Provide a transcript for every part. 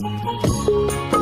হায়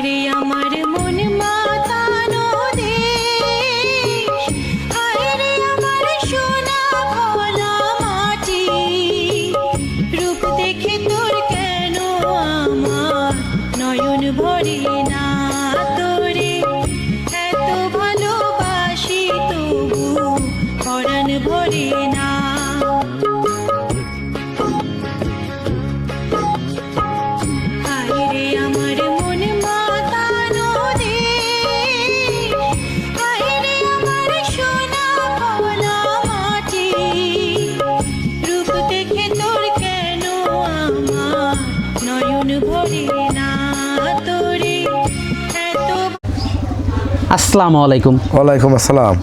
রে আমার মন মাতানো আসসালামু আলাইকুম। ওয়ালাইকুম আসসালাম।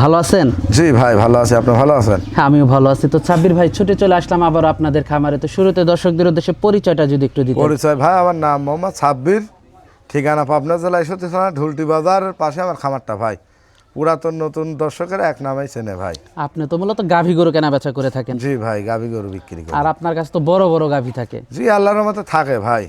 ভালো আছেন? জি ভাই ভালো আছি। আপনি ভালো আছেন? হ্যাঁ আমিও ভালো আছি। তো সাব্বির ভাই ছুটে চলে আসলাম আবার আপনাদের খামারে। তো শুরুতে দর্শকদের উদ্দেশ্যে পরিচয়টা যদি একটু দিতেন। পরিচয় ভাই আমার নাম মোহাম্মদ সাব্বির ঠিকানা পাবনা জেলা থানা ঢুলটি বাজারের পাশে আমার খামারটা ভাই। পুরাতন নতুন দর্শকের এক নামেই চেনে ভাই। আপনি তো মূলত গাভী গরু কেনা বেচা করে থাকেন। জি ভাই গাভী গরু বিক্রি করি। আর আপনার কাছে তো বড় বড় গাভী থাকে। জি আল্লাহর রহমতে থাকে ভাই।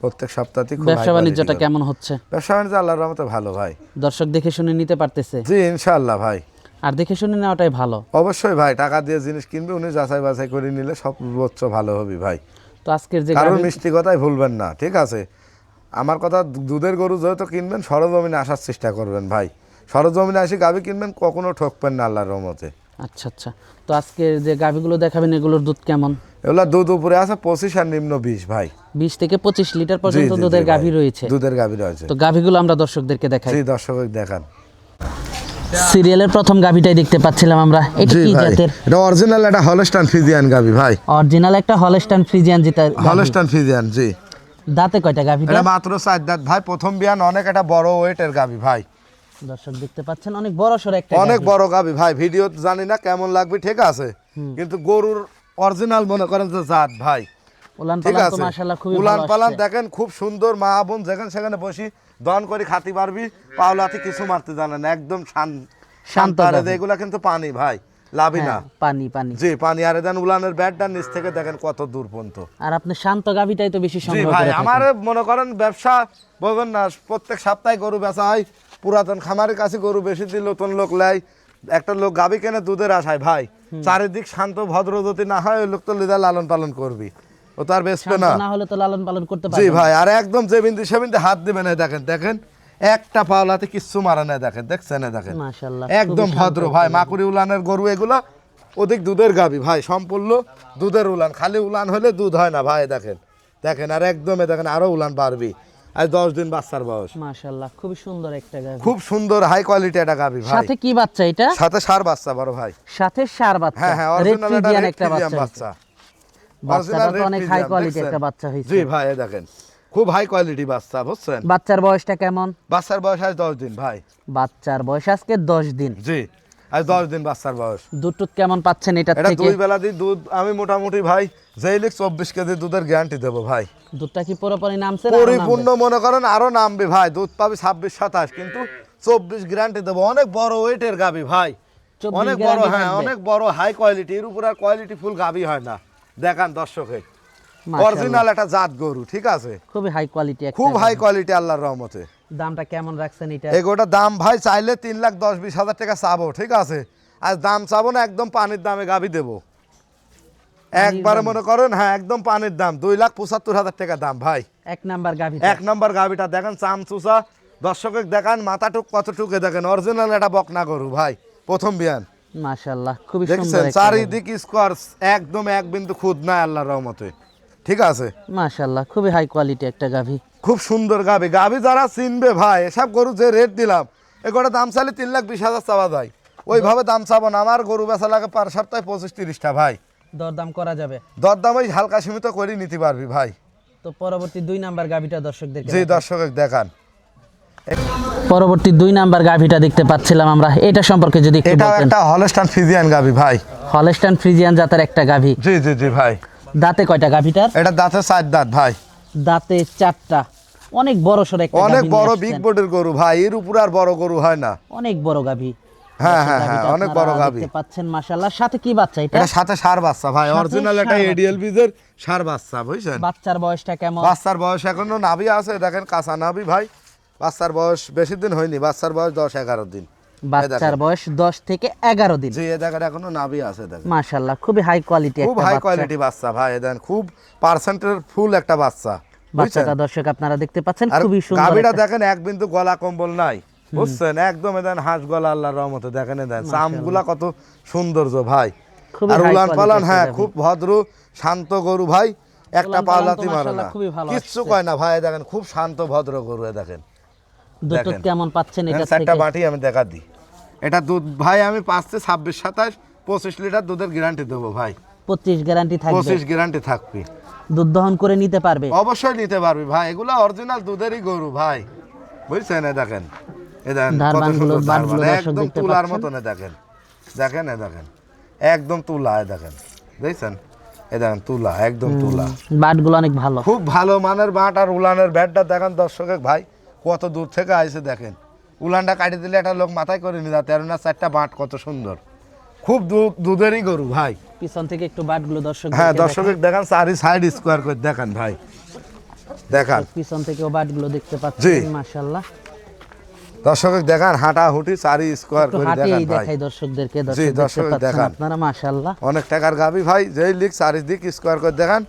প্রত্যেক সপ্তাহে খুব ব্যবসা বাণিজ্যটা। কেমন হচ্ছে? ব্যবসা বাণিজ্য আল্লাহর রহমতে ভালো ভাই। দর্শক দেখে শুনে নিতে পারতেছে? জি ইনশাআল্লাহ ভাই। আর দেখে শুনে নেওয়াটাই ভালো। অবশ্যই ভাই টাকা দিয়ে জিনিস কিনবে উনি যাচাই বাছাই করে নিলে সর্বোচ্চ ভালো হবে ভাই। তো আজকের যে কারণ মিষ্টি কথাই ভুলবেন না ঠিক আছে? আমার কথা দুধের গরু যেহেতু কিনবেন সরজমিনে আসার চেষ্টা করবেন ভাই। সরজমিনে এসে গাভী কিনবেন কখনো ঠকবেন না আল্লাহর রহমতে। আচ্ছা আচ্ছা। তো আজকের যে গাভীগুলো দেখাবেন এগুলোর দুধ কেমন? এগুলা দুধ উপরে আছে পঁচিশ আর নিম্ন বিশ ভাই। বিশ থেকে পঁচিশ লিটার পর্যন্ত দুধের। গাভী রয়েছে। দুধের গাভী রয়েছে। তো গাভীগুলো আমরা দর্শকদেরকে দেখাই। দর্শক দেখান। সিরিয়ালের প্রথম গাভীটাই দেখতে পাচ্ছিলাম আমরা। এটা কি জাতের? এটা অরিজিনাল একটা হলস্টান ফিজিয়ান গাভী ভাই। অরিজিনাল একটা হলস্টাইন ফ্রিজিয়ান যেটা গাভী। হলস্টান ফিজিয়ান জি। দাঁতে কয়টা গাভীটা? এটা মাত্র চার দাঁত। ভাই প্রথম বিয়ান অনেক একটা বড় ওয়েটের গাভী ভাই। দর্শক দেখতে পাচ্ছেন অনেক বড় সর একটা অনেক বড় গাভী। ভাই ভিডিও জানি না কেমন লাগবে ঠিক আছে? কিন্তু গরুর অরিজিনাল মনে করেন যে জাত ভাই। উলান ঠিক পালান তো আছে? মাশাআল্লাহ খুবই উলান পালান দেখেন খুব সুন্দর মা বোন যেখানে সেখানে বসি দন করে খাতি পারবি পাওলাতে কিছু মারতে জানে না একদম শান্ত আরে এগুলা কিন্তু পানি ভাই লাভি না। হ্যাঁ, পানি পানি। জি পানি আরে দেন উলানের ব্যাটটা নিচ থেকে দেখেন কত দূর পর্যন্ত। আর আপনি শান্ত গাভীটাই তো বেশি জি ভাই আমার মনে করেন ব্যবসা বলবেন না প্রত্যেক সপ্তাহে গরু বেচা হয় পুরাতন খামারের কাছে গরু বেশি দিল নতুন লোক লাই একটা লোক গাবি কেনে দুধের আশায় ভাই চারিদিক শান্ত ভদ্র যদি না হয় ওই লোক তো লিদা লালন পালন করবি। ও তো আর বেচবে না। না হলে তো লালন পালন করতে পারবে না। ভাই আর একদম যে বিন্দু সে বিন্দু হাত দিবে না দেখেন দেখেন একটা পাওলাতে কিচ্ছু মারা না দেখেন দেখছেন না দেখেন। মাশাআল্লাহ একদম ভদ্র ভাই মাকুরি উলানের গরু এগুলা অধিক দুধের গাবি ভাই সম্পূর্ণ দুধের উলান খালি উলান হলে দুধ হয় না ভাই দেখেন দেখেন আর একদমে দেখেন আরও উলান বাড়বি। দিন বাচ্চার বয়স। মাশাআল্লাহ খুবই সুন্দর একটা গাভী। খুব সুন্দর হাই কোয়ালিটি একটা ভাই। সাথে কি বাচ্চা এটা? সাথে সার বাচ্চা বড় ভাই। সাথে সার বাচ্চা। হ্যাঁ হ্যাঁ অরিজিনাল একটা বাচ্চা বাচ্চা। বাচ্চাটা তো অনেক হাই কোয়ালিটি একটা বাচ্চা হয়েছে। জি ভাই দেখেন। খুব হাই কোয়ালিটি বাচ্চা বুঝছেন? বাচ্চার বয়সটা কেমন? বাচ্চার বয়স আজ দশ দিন ভাই। বাচ্চার বয়স আজকে দশ দিন। জি। আজ দশ দিন বাচ্চার বয়স। দুধ টুধ কেমন পাচ্ছেন এটার এটা দুই বেলা দিয়ে দুধ আমি মোটামুটি ভাই যেই লিখ চব্বিশ কেজি দুধের গ্যারান্টি দেবো ভাই। দুধটা কি পুরোপুরি নামছে পরিপূর্ণ মনে করেন আরও নামবে ভাই দুধ পাবি ছাব্বিশ সাতাশ কিন্তু চব্বিশ গ্যারান্টি দেবো। অনেক বড় ওয়েটের গাবি ভাই। অনেক বড় হ্যাঁ অনেক বড় হাই কোয়ালিটি এর উপর আর কোয়ালিটি ফুল গাবি হয় না। দেখান দর্শকে। অরিজিনাল একটা জাত গরু ঠিক আছে? খুবই হাই কোয়ালিটি খুব হাই কোয়ালিটি আল্লাহর রহমতে। দামটা কেমন রাখছেন এটা? এগোটা দাম ভাই চাইলে তিন লাখ দশ বিশ হাজার টাকা চাবো ঠিক আছে? আর দাম চাবো না একদম পানির দামে গাবি দেবো। একবারে মনে করেন হ্যাঁ একদম পানির দাম দুই লাখ পঁচাত্তর হাজার টাকা দাম ভাই। এক নাম্বার গাভী এক নম্বর গাবিটা দেখেন চামচুসা দর্শকের দেখান মাথাটুক কতটুকে দেখেন অরিজিনাল একটা বকনা গরু ভাই প্রথম বিয়ান। মাশাআল্লাহ খুবই দেখছেন? সুন্দর চারিদিক স্কোয়ার একদম এক বিন্দু খুদ নাই আল্লাহর রহমতে ঠিক আছে? মাশাআল্লাহ খুবই হাই কোয়ালিটি একটা গাভী। খুব সুন্দর গাবি। গাবি যারা চিনবে ভাই এসব গরু যে রেট দিলাম এগুলো দাম চাইলে তিন লাখ বিশ হাজার চাওয়া যায়। ওইভাবে দাম চাবো না। আমার গরু বেচা লাগে পার সপ্তাহে পঁচিশ তিরিশটা ভাই। দরদাম করা যাবে। দরদাম ওই হালকা সীমিত করে নিতে পারবি ভাই। তো পরবর্তী দুই নাম্বার গাভিটা দর্শকদের জি দর্শক দেখান। পরবর্তী দুই নাম্বার গাভিটা দেখতে পাচ্ছিলাম আমরা। এটা সম্পর্কে যদি একটু বলতেন। একটা হলস্টান ফিজিয়ান গাবি ভাই। হলস্টাইন ফ্রিজিয়ান জাতের একটা গাভি জি জি জি ভাই। দাঁতে কয়টা গাভিটার এটা দাঁতে চার দাঁত ভাই। দাঁতে চারটা। অনেক বড় একটা অনেক বড় বিগ বোর্ডের গরু ভাই। এর উপরে আর বড় গরু হয় না। অনেক বড় গাভী। হ্যাঁ, হ্যাঁ, হ্যাঁ, অনেক বড় গাভী। পাচ্ছেন মাশাআল্লাহ। সাথে কি বাচ্চা এটা? সাথে সার বাচ্চা ভাই। অরিজিনাল এডিএল বীজের সার বাচ্চা বুঝছেন? বাচ্চার বয়সটা কেমন? বাচ্চার বয়স এখনও নাভি আছে দেখেন কাঁচা নাভি ভাই। বাচ্চার বয়স বেশি দিন হয়নি বাচ্চার বয়স দশ এগারো দিন। বাচ্চার বয়স দশ থেকে এগারো দিন। জি দেখেন এখনও নাভি আছে দেখেন। মাশাআল্লাহ খুবই হাই কোয়ালিটি একটা খুব হাই কোয়ালিটি বাচ্চা ভাই দেখেন খুব পার্সেন্টের ফুল একটা বাচ্চা বাচ্চাটা দর্শক আপনারা দেখতে পাচ্ছেন খুবই সুন্দর একটা- দেখেন এক বিন্দু গলা কম্বল নাই বুঝছেন? একদম এদেন হাঁস গলা আল্লাহর রহমতে দেখেন দেন চামগুলা কত সৌন্দর্য ভাই। আর উলান পালান হ্যাঁ খুব ভদ্র শান্ত গরু ভাই একটা পাওলাতি মারে না। কিচ্ছু কয় না ভাই দেখেন খুব শান্ত ভদ্র গরু দেখেন। দুধ কেমন পাচ্ছেন এটা থেকে? বাটি আমি দেখা দিই। এটা দুধ ভাই আমি পাঁচতে ছাব্বিশ সাতাশ পঁচিশ লিটার দুধের গ্যারান্টি দেবো ভাই। পঁচিশ গ্যারান্টি থাকবে। পঁচিশ গ্যারান্টি থাকবে। দুধ দহন করে নিতে পারবে? অবশ্যই নিতে পারবি ভাই। এগুলো অরিজিনাল দুধেরই গরু ভাই। বুঝছেন? এ দেখেন। এ দেখেন একদম তুলার মতন দেখেন। দেখেন এ দেখেন। একদম তুলা এ দেখেন। দেখছেন এ দেখেন তুলা একদম তুলা। বাটগুলো অনেক ভালো। খুব ভালো মানের বাট আর উলানের ব্যাটটা দেখেন দর্শকে ভাই। কত দূর থেকে আইসে দেখেন। উলানটা কাটি দিলে একটা লোক মাথায় করে নিয়ে তেরো না চারটা বাট কত সুন্দর। খুব দুধেরই গরু ভাই। পিছন থেকে একটু বাটগুলো দর্শক হ্যাঁ দর্শকে দেখেন চারি সাইড স্কোয়ার করে দেখেন ভাই। দেখান। পিছন থেকেও বাটগুলো দেখতে জি। পাচ্ছেন মাশাআল্লাহ। দর্শক দেখান হাঁটা হুটি চারি স্কোয়ার করে দেখান ভাই। দেখাই দর্শকদেরকে দর্শক দেখান। আপনারা মাশাআল্লাহ। অনেক টাকার গাবি ভাই যেই লিখ চারিদিক স্কোয়ার করে দেখান।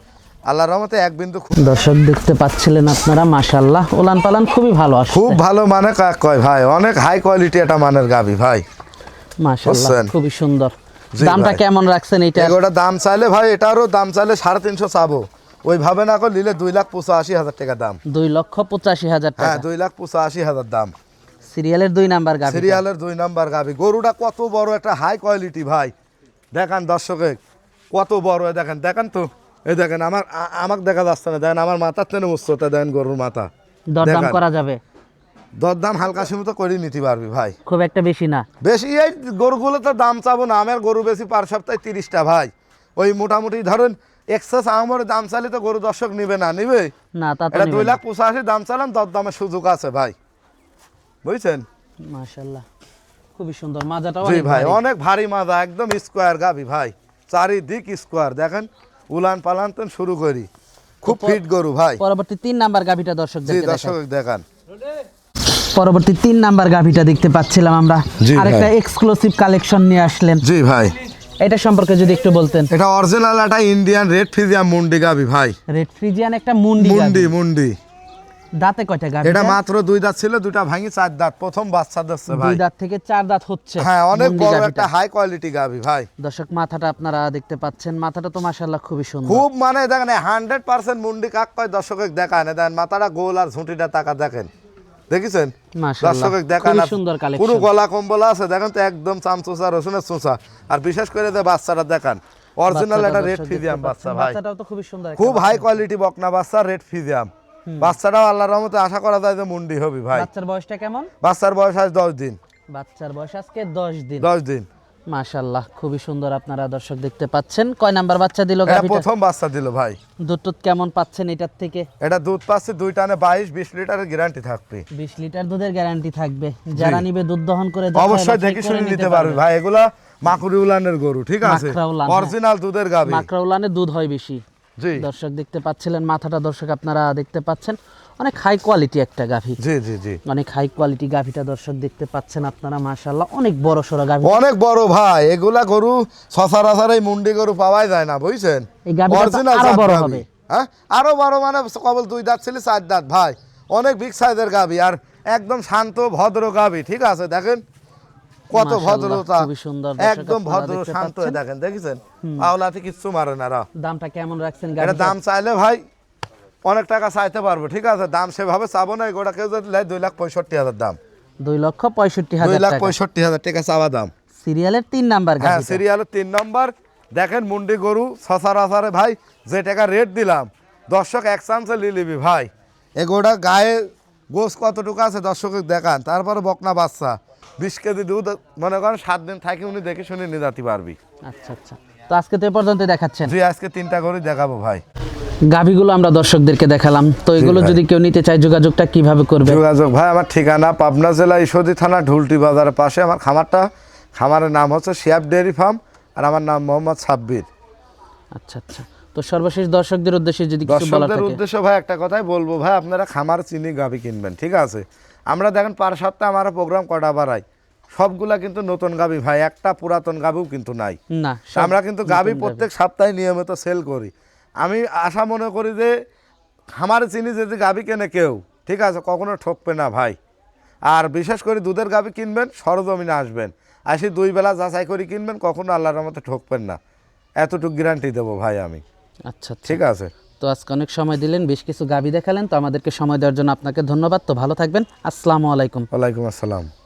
আল্লাহর রহমতে এক বিন্দু দর্শক দেখতে পাচ্ছিলেন আপনারা মাশাআল্লাহ। উলান পালান খুবই ভালো আসছে। খুব ভালো মানে কাক কয় ভাই? অনেক হাই কোয়ালিটি একটা মানের গাবি ভাই। মাশাআল্লাহ খুবই সুন্দর। দামটা কেমন রাখছেন এটা এগোটা দাম চাইলে ভাই এটারও দাম চাইলে সাড়ে তিনশো চাবো। ওইভাবে না করে নিলে দুই লাখ পঁচাশি হাজার টাকা দাম। দুই লক্ষ পঁচাশি হাজার হ্যাঁ টাকা দুই লাখ পঁচাশি হাজার দাম। সিরিয়ালের দুই নাম্বার গাভি সিরিয়ালের দুই নাম্বার গাবি গরুটা কত বড় একটা হাই কোয়ালিটি ভাই। দেখান দর্শকে কত বড় দেখেন। দেখেন তো। এই দেখেন আমার আমাকে দেখা যাচ্ছে না। দেখেন আমার মাথার তেনে উচ্চতা দেন গরুর মাথা। দরদাম করা যাবে। দরদাম হালকা সীমিত করে নিতে পারবি ভাই। খুব একটা বেশি না। বেশি এই গরুগুলো তো দাম চাবো না। আমার গরু বেশি পার সপ্তাহে তিরিশটা ভাই। ওই মোটামুটি ধরেন এক্সেস আমার দাম চাইলে তো গরু দর্শক নিবে না নিবে? না তা এটা দুই লাখ পঁচাশি দাম চালাম দর দামের সুযোগ আছে ভাই। বুঝছেন? মাশাআল্লাহ। খুবই সুন্দর। অনেক ভাই অনেক ভারী মাজা একদম স্কোয়ার গাবি ভাই। চারিদিক স্কোয়ার দেখেন? উলান পালান তো শুরু করি। খুব ফিট গরু ভাই। পরবর্তী তিন নাম্বার গাভিটা জি দর্শক দেখান। পরবর্তী তিন নাম্বার গাভিটা দেখতে পাচ্ছিলাম আমরা। আরেকটা। এক্সক্লুসিভ কালেকশন নিয়ে আসলেন। জি ভাই। এটা সম্পর্কে যদি একটু বলতেন। এটা অরিজিনাল একটা ইন্ডিয়ান রেড ফ্রিজিয়াম মুন্ডি গাবি ভাই। রেড ফ্রিজিয়ান একটা মুন্ডি মুন্ডি মুন্ডি। দাঁতে কয়টা গাভি? এটা মাত্র দুই দাঁত ছিল দুটা ভাঙি চার দাঁত। প্রথম বাচ্চা দিচ্ছে ভাই। দুই দাঁত থেকে চার দাঁত হচ্ছে হ্যাঁ অনেক বড় একটা হাই কোয়ালিটি ভাই। দর্শক মাথাটা আপনারা দেখতে পাচ্ছেন। মাথাটা তো মাশাআল্লাহ খুবই সুন্দর। খুব মানে দেখেন হান্ড্রেড পার্সেন্ট মুন্ডি কাক কয় দর্শকে দেখায় না। দেখেন মাথাটা গোল আর ঝুঁটিটা টাকা দেখেন। দেখেছেন? দর্শকে দেখান সুন্দর পুরো গলা কম্বল আছে দেখেন তো একদম চামচোচা রসুনের চোচা। আর বিশেষ করে যে বাচ্চাটা দেখান অরিজিনাল একটা রেড ফিজিয়াম বাচ্চা ভাই। বাচ্চাটাও তো খুবই সুন্দর খুব হাই। কোয়ালিটি বকনা বাচ্চা রেড ফিজিয়াম বাচ্চাটাও আল্লাহর রহমতে আশা করা যায় যে মুন্ডি হবে ভাই। বাচ্চার বয়সটা কেমন? বাচ্চার বয়স আজ দশ দিন। বাচ্চার বয়স আজকে দশ দিন। দশ দিন। মাশাআল্লাহ খুবই সুন্দর আপনারা দর্শক দেখতে পাচ্ছেন। কয় নাম্বার বাচ্চা দিল প্রথম বাচ্চা দিল ভাই। দুধ কেমন পাচ্ছেন এটার থেকে? এটা দুধ পাচ্ছে দুই টানে বাইশ বিশ লিটারের গ্যারান্টি থাকবে। বিশ লিটার দুধের গ্যারান্টি থাকবে। যারা নিবে দুধ দহন করে অবশ্যই দেখে শুনে নিতে পারবে। ভাই এগুলা মাকুরি উলানের গরু ঠিক আছে? মাকড়া হ্যাঁ। অরিজিনাল দুধের গাবি মাকড়াউলানে দুধ হয় বেশি। দর্শক দেখতে পাচ্ছিলেন মাথাটা দর্শক আপনারা দেখতে পাচ্ছেন। অনেক হাই কোয়ালিটি একটা গাভী। জি জি জি। অনেক হাই কোয়ালিটি গাভীটা দর্শক দেখতে পাচ্ছেন আপনারা মাশাআল্লাহ। অনেক বড় সড়ো গাভী। অনেক বড় ভাই এগুলা গরু সচরাচর এই মুন্ডি গরু পাওয়াই যায় না বুঝছেন? এই গাভীটা আরও বড় হবে। হ্যাঁ? আরও বড় মানে কবল দুই দাঁত ছিল চার দাঁত। ভাই অনেক বিগ সাইজের গাবি আর একদম শান্ত ভদ্র গাবি ঠিক আছে? দেখেন? কত ভদ্রতা। খুবই সুন্দর একদম ভদ্র শান্ত পাচ্ছেন। দেখেন দেখেছেন? আওলাতে কিচ্ছু মারে না দামটা কেমন রাখছেন এটা দাম চাইলে ভাই অনেক টাকা চাইতে পারব ঠিক আছে? দাম সেভাবে চাবো না এগুলো কেউ যদি দুই লাখ পঁয়ষট্টি হাজার দাম। দুই লক্ষ পঁয়ষট্টি হাজার দুই লাখ পঁয়ষট্টি হাজার টাকা চাওয়া দাম। সিরিয়ালের তিন নাম্বার হ্যাঁ সিরিয়ালের তিন নম্বর। দেখেন মুন্ডি গরু সসারাসারে ভাই যে টাকা রেট দিলাম দর্শক এক চান্সে নিয়ে নিবি ভাই। এগোটা গায়ে গোস কতটুকু আছে দর্শক দেখান। তারপরে বকনা বাচ্চা। বিশ কেজি দুধ মনে করেন সাত দিন থাকি উনি দেখে শুনে নিয়ে যেতে পারবি। আচ্ছা আচ্ছা। তো আজকে তো এ পর্যন্ত দেখাচ্ছেন। জি আজকে তিনটা করে দেখাবো ভাই। গাভীগুলো আমরা দর্শকদেরকে দেখালাম। তো এগুলো যদি কেউ নিতে চায় যোগাযোগটা কীভাবে করবে? যোগাযোগ ভাই আমার ঠিকানা পাবনা জেলা ঈশ্বরদী থানা ঢুলটি বাজারের পাশে। আমার খামারটা খামারের নাম হচ্ছে শিয়াব ডেয়ারি ফার্ম আর আমার নাম মোহাম্মদ সাব্বির। আচ্ছা আচ্ছা। তো সর্বশেষ দর্শকদের উদ্দেশ্যে যদি কিছু বলার থাকে। উদ্দেশ্য ভাই একটা কথাই বলব ভাই আপনারা খামার চিনি গাভি কিনবেন ঠিক আছে? আমরা দেখেন পার সপ্তাহে আমার প্রোগ্রাম কটা বাড়াই সবগুলা কিন্তু নতুন গাভি ভাই একটা পুরাতন গাভিও কিন্তু নাই। না আমরা কিন্তু গাভি প্রত্যেক সপ্তাহে নিয়মিত সেল করি। আমি আশা মনে করি যে খামার চিনি যদি গাভি কেনে কেউ ঠিক আছে কখনো ঠকবে না ভাই। আর বিশেষ করে দুধের গাভি কিনবেন সরজমিনে আসবেন। আসি দুই বেলা যাচাই করে কিনবেন কখনো আল্লাহর মতো ঠকবেন না। এতটুকু গ্যারান্টি দেবো ভাই আমি। আচ্ছা আচ্ছা। ঠিক আছে। তো আজকে অনেক সময় দিলেন বেশ কিছু গাভী দেখালেন তো আমাদেরকে সময় দেওয়ার জন্য আপনাকে ধন্যবাদ। তো ভালো থাকবেন। আসসালামু আলাইকুম। ওয়ালাইকুম আসসালাম।